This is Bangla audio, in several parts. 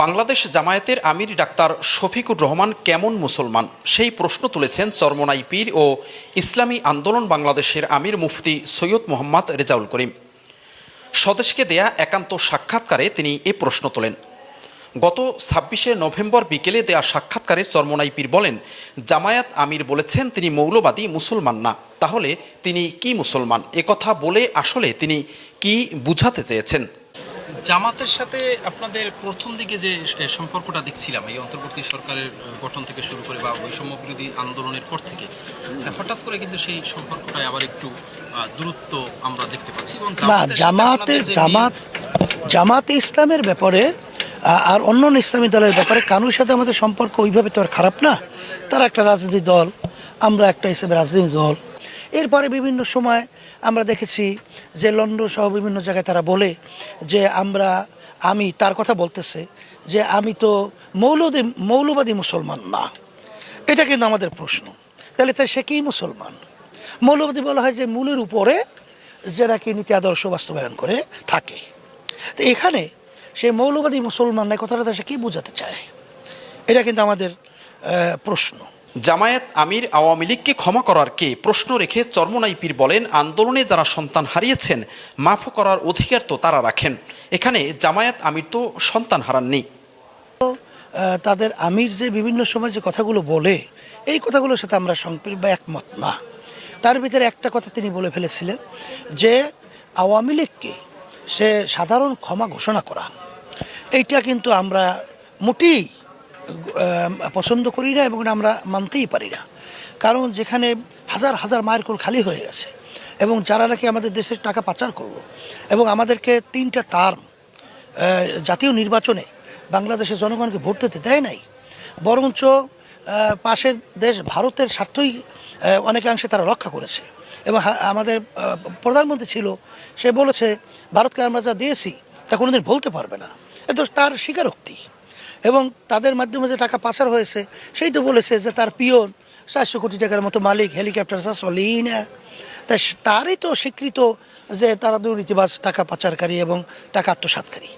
বাংলাদেশ জামায়াতের আমির ডাক্তার শফিকুর রহমান কেমন মুসলমান? সেই প্রশ্ন তুলেছেন চরমনাই পীর ও ইসলামী আন্দোলন বাংলাদেশের আমির মুফতি সৈয়দ মোহাম্মদ রেজাউল করিম। স্বদেশকে দেয়া একান্ত সাক্ষাৎকারে তিনি এ প্রশ্ন তোলেন। গত ছাব্বিশে নভেম্বর বিকেলে দেয়া সাক্ষাৎকারে চরমনাই পীর বলেন, জামায়াত আমির বলেছেন তিনি মৌলবাদী মুসলমান না। তাহলে তিনি কি মুসলমান? একথা বলে আসলে তিনি কি বুঝাতে চেয়েছেন? জামাতের সাথে আপনাদের প্রথম দিকে যে সম্পর্কটা দেখছিলাম এই অন্তর্বর্তী সরকারের গঠন থেকে শুরু করে বা বৈষম্য বিরোধী আন্দোলনের পর থেকে হঠাৎ করে কিন্তু সেই সম্পর্কটা আবার একটু দূরত্ব আমরা দেখতে পাচ্ছি এবং না সাথে জামাতে জামাত জামাতে ইসলামের ব্যাপারে আর অন্য অন্য ইসলামী দলের ব্যাপারে কানুর সাথে আমাদের সম্পর্ক ওইভাবে তো আর খারাপ না। তারা একটা রাজনীতি দল আমরা একটা হিসেবে রাজনীতি দল। এরপরে বিভিন্ন সময় আমরা দেখেছি যে লন্ডন সহ বিভিন্ন জায়গায় তারা বলে যে আমরা, আমি, তার কথা বলতেছে যে আমি তো মৌলবাদী মৌলবাদী মুসলমান না। এটা কিন্তু আমাদের প্রশ্ন। তাহলে তাই সে কি মুসলমান? মৌলবাদী বলা হয় যে মূলের উপরে যে নাকি নীতি, আদর্শ বাস্তবায়ন করে থাকে। তো এখানে সে মৌলবাদী মুসলমান না কথাটা সে কী বোঝাতে চায়? এটা কিন্তু আমাদের প্রশ্ন। জামায়াত আমির আওয়ামী লীগকে ক্ষমা করার কে প্রশ্ন রেখে চর্মনাই পীর বলেন, আন্দোলনে যারা সন্তান হারিয়েছেন, মাফ করার অধিকার তো তারা রাখেন। এখানে জামায়াত আমির তো সন্তান হারাননি। তাদের আমির যে বিভিন্ন সময় যে কথাগুলো বলে, এই কথাগুলোর সাথে আমরা সংপৃক্ত বা একমত না। তার ভিতরে একটা কথা তিনি বলে ফেলেছিলেন যে, আওয়ামী লীগকে সে সাধারণ ক্ষমা ঘোষণা করা। এইটা কিন্তু আমরা মোটেই পছন্দ করি না এবং আমরা মানতেই পারি না। কারণ যেখানে হাজার হাজার মায়ের কোল খালি হয়ে গেছে এবং যারা নাকি আমাদের দেশের টাকা পাচার করল এবং আমাদেরকে তিনটা টার্ম জাতীয় নির্বাচনে বাংলাদেশের জনগণকে ভোট দিতে দেয় নাই, বরঞ্চ পাশের দেশ ভারতের স্বার্থই অনেকাংশে তারা রক্ষা করেছে এবং আমাদের প্রধানমন্ত্রী ছিল, সে বলেছে, ভারতকে আমরা যা দিয়েছি, তা কোনোদিন বলতে পারবে না। এ তো তার স্বীকারোক্তি। এবং তাদের মাধ্যমে যে টাকা পাচার হয়েছে, সেই তো বলেছে যে তার পিয়ন চারশো কোটি টাকার মতো মালিক, হেলিকপ্টার চলেই না। তাই তারই তো স্বীকৃত যে তারা দুর্নীতিবাজ, টাকা পাচারকারী এবং টাকা আত্মসাৎকারী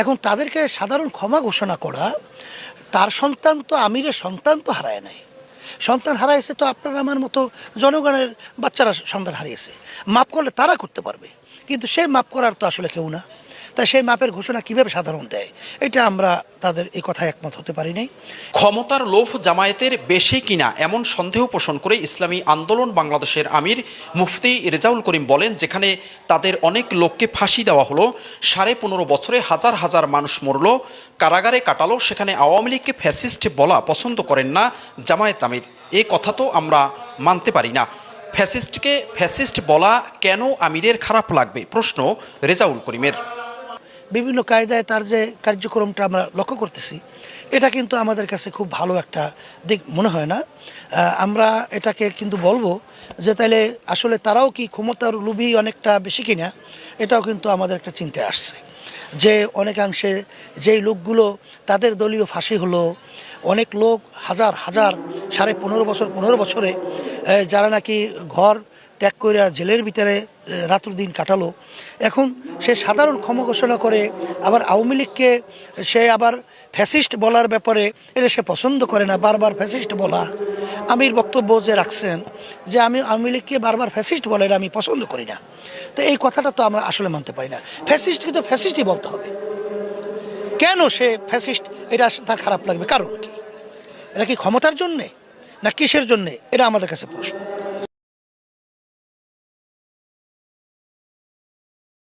এখন তাদেরকে সাধারণ ক্ষমা ঘোষণা করা, তার সন্তান তো আমিরের সন্তান তো হারায় নাই। সন্তান হারাইছে তো আপনার আমার মতো জনগণের বাচ্চারা সন্তান হারিয়েছে। মাপ করলে তারা করতে পারবে, কিন্তু সে মাপ করার তো আসলে কেউ না। তাই সেই মাপের ঘোষণা কীভাবে সাধারণ দেয়? এটা আমরা তাদের এই কথায় একমত হতে পারি নাই। ক্ষমতার লোভ জামায়াতের বেশি কিনা এমন সন্দেহ পোষণ করে ইসলামী আন্দোলন বাংলাদেশের আমির মুফতি রেজাউল করিম বলেন, যেখানে তাদের অনেক লোককে ফাঁসি দেওয়া হলো, সাড়ে পনেরো বছরে হাজার হাজার মানুষ মরল, কারাগারে কাটালো, সেখানে আওয়ামী লীগকে ফ্যাসিস্ট বলা পছন্দ করেন না জামায়াত আমির। এ কথা তো আমরা মানতে পারি না। ফ্যাসিস্টকে ফ্যাসিস্ট বলা কেন আমিরের খারাপ লাগবে? প্রশ্ন রেজাউল করিমের। বিভিন্ন কায়দায় তার যে কার্যক্রমটা আমরা লক্ষ্য করতেছি, এটা কিন্তু আমাদের কাছে খুব ভালো একটা দিক মনে হয় না। আমরা এটাকে কিন্তু বলব যে তাইলে আসলে তারাও কি ক্ষমতার লোভী অনেকটা বেশি কিনা, এটাও কিন্তু আমাদের একটা চিন্তায় আসছে। যে অনেকাংশে যেই লোকগুলো তাদের দলীয় ফাঁসি হলো, অনেক লোক হাজার হাজার, সাড়ে পনেরো বছর, পনেরো বছরে যারা নাকি ঘর ত্যাগ করে জেলের ভিতরে রাত্র দিন কাটালো। এখন সে সাধারণ ক্ষমা ঘোষণা করে, আবার আওয়ামী লীগকে সে আবার ফ্যাসিস্ট বলার ব্যাপারে এটা সে পছন্দ করে না, বারবার ফ্যাসিস্ট বলা। আমির বক্তব্য যে রাখছেন, যে আমি আওয়ামী লীগকে বারবার ফ্যাসিস্ট বলে এটা আমি পছন্দ করি না। তো এই কথাটা তো আমরা আসলে মানতে পারি না। ফ্যাসিস্টকে তো ফ্যাসিস্টই বলতে হবে। কেন সে ফ্যাসিস্ট? এটা তার খারাপ লাগবে। কারণ কি? এটা কি ক্ষমতার জন্যে? না কিসের জন্যে? এটা আমাদের কাছে প্রশ্ন।